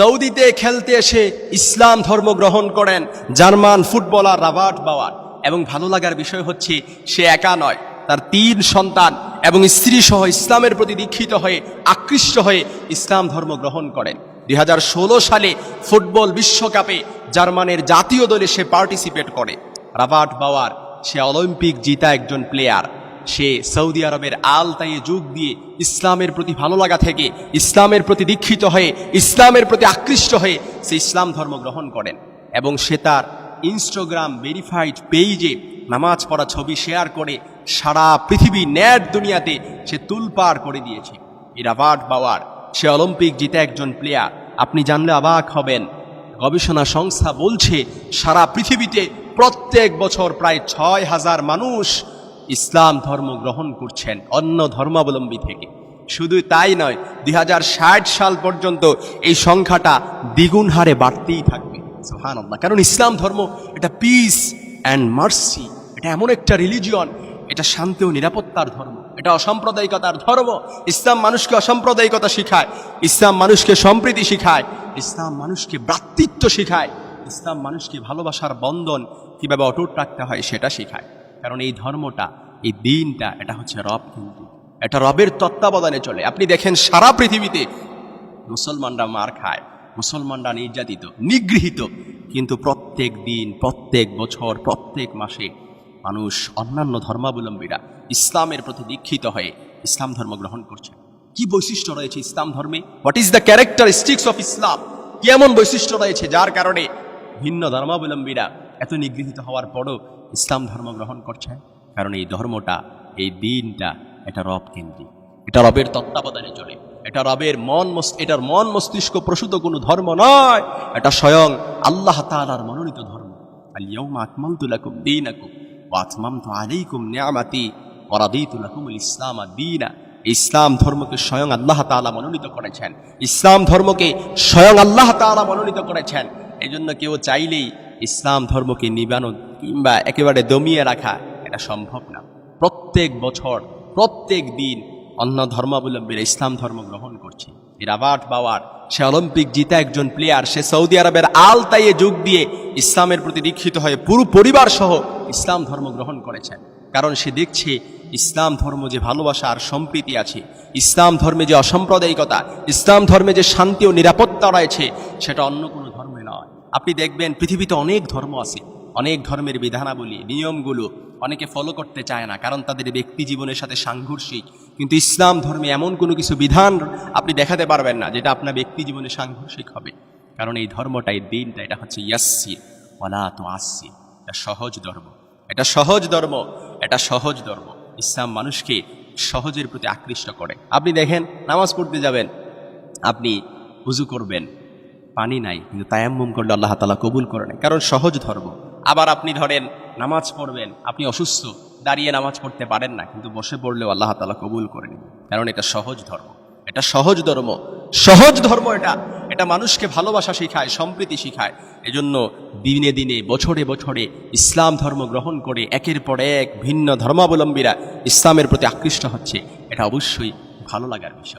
সৌদিতে খেলতে এসে ইসলাম ধর্ম গ্রহণ করেন জার্মান ফুটবলার রাবার্ট বাওয়ার। এবং ভালো লাগার বিষয় হচ্ছে, সে একা নয়। তার তিন সন্তান এবং স্ত্রী সহ ইসলামের প্রতি দীক্ষিত হয়ে, আকৃষ্ট হয়ে ইসলাম ধর্ম গ্রহণ করেন। দু হাজার ষোলো সালে ফুটবল বিশ্বকাপে জার্মানের জাতীয় দলে সে পার্টিসিপেট করে। রাবার্ট বাওয়ার, সে অলিম্পিক জিতা একজন প্লেয়ার। সে সৌদি আরবের আলতায়ে যোগ দিয়ে ইসলামের প্রতি ভালো লাগা থেকে ইসলামের প্রতি দীক্ষিত হয়ে, ইসলামের প্রতি আকৃষ্ট হয়ে সে ইসলাম ধর্ম গ্রহণ করেন এবং সে তার ইনস্টাগ্রাম ভেরিফাইড পেজে নামাজ পড়া ছবি শেয়ার করে সারা পৃথিবী ন্যাট দুনিয়াতে সে তুলপার করে দিয়েছে। এই রাবার্ট বাওয়ার সে অলিম্পিক জিতে একজন প্লেয়ার। আপনি জানলে অবাক হবেন, গবেষণা সংস্থা বলছে সারা পৃথিবীতে প্রত্যেক বছর প্রায় ছয় হাজার মানুষ ইসলাম ধর্ম গ্রহণ করছেন অন্য ধর্মাবলম্বী থেকে। শুধু তাই নয়, দুই সাল পর্যন্ত এই সংখ্যাটা দ্বিগুণ হারে বাড়তেই থাকবে। কারণ ইসলাম ধর্ম এটা পিস অ্যান্ড মার্সি এটা এমন একটা রিলিজিয়ন এটা শান্তি ও নিরাপত্তার ধর্ম, এটা অসাম্প্রদায়িকতার ধর্ম। ইসলাম মানুষকে অসাম্প্রদায়িকতা শিখায়, ইসলাম মানুষকে সম্প্রীতি শিখায়, ইসলাম মানুষকে ভ্রাতৃত্ব শিখায়, ইসলাম মানুষকে ভালোবাসার বন্ধন কীভাবে অটুট রাখতে হয় সেটা শেখায়। কারণ এই ধর্মটা এই দিনটা, এটা হচ্ছে রব কিন্তু। এটা রবের তত্ত্বাবধানে চলে। আপনি দেখেন সারা পৃথিবীতে মুসলমানরা মার খায়, মুসলমানরা নির্যাতিত, নিগৃহীত। কিন্তু প্রত্যেক দিন, প্রত্যেক বছর, প্রত্যেক মাসে মানুষ, অন্যান্য ধর্মাবলম্বীরা ইসলামের প্রতি দীক্ষিত হয়ে ইসলাম ধর্ম গ্রহণ করছে। কি বৈশিষ্ট্য রয়েছে ইসলাম ধর্মে? What is the characteristics of Islam কি এমন বৈশিষ্ট্য রয়েছে যার কারণে ভিন্ন ধর্মাবলম্বীরা এত নিগৃহীত হওয়ার পরও ইসলাম ধর্ম গ্রহণ করছে? কারণ এই ধর্মটা, এই দিনটা এটা রব কেন্দ্রিক। এটা রবের তত্ত্বাবধানে চলে। এটা রবের মন এটার মন মস্তিষ্ক প্রসূত কোনো ধর্ম নয়। এটা স্বয়ং আল্লাহ তাআলার মনোনীত ধর্ম। আলিয়াউমা আকমালতু লাকুম দীনাকুম ওয়া আতমামতু আলাইকুম নিআমাতি ওয়া রাদিতু লাকুমুল ইসলাম দীনা। ইসলাম ধর্মকে স্বয়ং আল্লাহ তাআলা মনোনীত করেছেন। ইসলাম ধর্মকে স্বয়ং আল্লাহ তাআলা মনোনীত করেছেন। এই জন্য কেউ চাইলেই ইসলাম ধর্মকে নিবানো কিংবা একেবারে দমিয়ে রাখা এটা সম্ভব না। প্রত্যেক বছর, প্রত্যেক দিন অন্য ধর্মাবলম্বীরা ইসলাম ধর্ম গ্রহণ করছে। রাবার্ট বাওয়ার, সে অলিম্পিক জিতা একজন প্লেয়ার সে সৌদি আরবের আলতাইয়ে যোগ দিয়ে ইসলামের প্রতি দীক্ষিত হয়ে পুরো পরিবার সহ ইসলাম ধর্ম গ্রহণ করেছেন। কারণ সে দেখছে ইসলাম ধর্ম যে ভালোবাসা আর সম্প্রীতি আছে, ইসলাম ধর্মে যে অসাম্প্রদায়িকতা, ইসলাম ধর্মে যে শান্তি ও নিরাপত্তা রয়েছে, সেটা অন্য কোনো নয় আপনি দেখবেন পৃথিবীতে অনেক ধর্ম আছে, অনেক ধর্মের বিধানাবলী, নিয়মগুলো অনেকে ফলো করতে চায় না, কারণ তাদের ব্যক্তি জীবনের সাথে সাংঘর্ষিক। কিন্তু ইসলাম ধর্মে এমন কোনো কিছু বিধান আপনি দেখাতে পারবেন না, যেটা আপনার ব্যক্তি জীবনে সাংঘর্ষিক হবে। কারণ এই ধর্মটা, এই দিনটা, এটা হচ্ছে ইয়াসির ওয়ালা তো আসির এটা সহজ ধর্ম। এটা সহজ ধর্ম, এটা সহজ ধর্ম। ইসলাম মানুষকে সহজের প্রতি আকৃষ্ট করে। আপনি দেখেন, নামাজ পড়তে যাবেন, আপনি উজু করবেন পানি নাই, কিন্তু তায়াম্মুম করলে আল্লাহ তালা কবুল করে নেয় কারণ সহজ ধর্ম। আবার আপনি ধরেন, নামাজ পড়বেন, আপনি অসুস্থ, দাঁড়িয়ে নামাজ পড়তে পারেন না, কিন্তু বসে পড়লেও আল্লাহ তালা কবুল করে নেবেন। কারণ এটা সহজ ধর্ম। এটা সহজ ধর্ম। সহজ ধর্ম এটা। এটা মানুষকে ভালোবাসা শেখায়, সম্প্রীতি শেখায়। এজন্য দিনে দিনে, বছরে বছরে ইসলাম ধর্ম গ্রহণ করে একের পর এক ভিন্ন ধর্মাবলম্বীরা ইসলামের প্রতি আকৃষ্ট হচ্ছে। এটা অবশ্যই ভালো লাগার বিষয়।